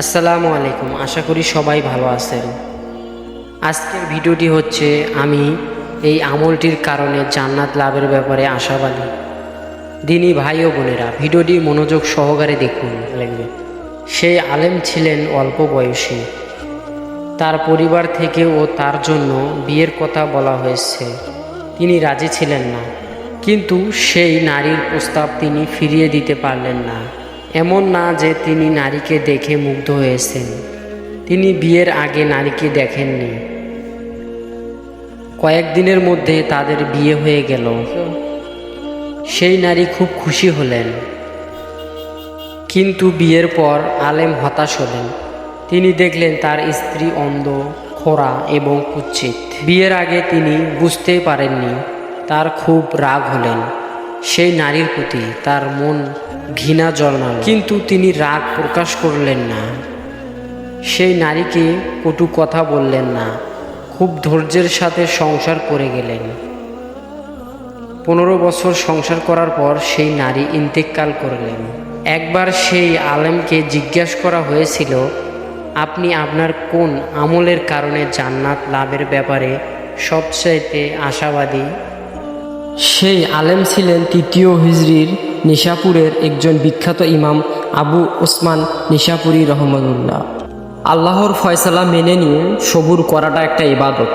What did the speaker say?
আসসালামু আলাইকুম, আশা করি সবাই ভালো আছেন। আজকের ভিডিওটি হচ্ছে আমি এই আমলটির কারণে জান্নাত লাভের ব্যাপারে আশাবাদী। দিনী ভাই ও বোনেরা, ভিডিওটি মনোযোগ সহকারে দেখুন, লাগবে। সেই আলেম ছিলেন, অল্প বয়সী। তার পরিবার থেকে ও তার জন্য বিয়ের কথা বলা হয়েছে। তিনি রাজি ছিলেন না, কিন্তু সেই নারীর প্রস্তাব তিনি ফিরিয়ে দিতে পারলেন না। এমন না যে তিনি নারীকে দেখে মুগ্ধ হয়েছেন। তিনি বিয়ের আগে নারীকে দেখেননি। কয়েকদিনের মধ্যে তাদের বিয়ে হয়ে গেল। সেই নারী খুব খুশি হলেন। কিন্তু বিয়ের পর আলেম হতাশ হলেন। তিনি দেখলেন তার স্ত্রী অন্ধ খোরা এবং কুচ্ছিত বিয়ের আগে তিনি বুঝতেই পারেননি, তার খুব রাগ হলেন। সেই নারীর প্রতি তার মন ঘৃণা জন্মাল। কিন্তু তিনি রাগ প্রকাশ করলেন না। সেই নারীকে কটু কথা বললেন না। খুব ধৈর্যের সাথে সংসার করে গেলেন। পনেরো বছর সংসার করার পর সেই নারী ইন্তেকাল করলেন। একবার সেই আলেমকে জিজ্ঞাস করা হয়েছিল, আপনি আপনার কোন আমলের কারণে জান্নাত লাভের ব্যাপারে সবচাইতে আশাবাদী? সেই আলেম ছিলেন তৃতীয় হিজরির নিশাপুরের একজন বিখ্যাত ইমাম আবু ওসমান নিশাপুরি রহমদুল্লাহ আল্লাহর ফয়সালা মেনে নিয়ে সবুর করাটা একটা ইবাদত।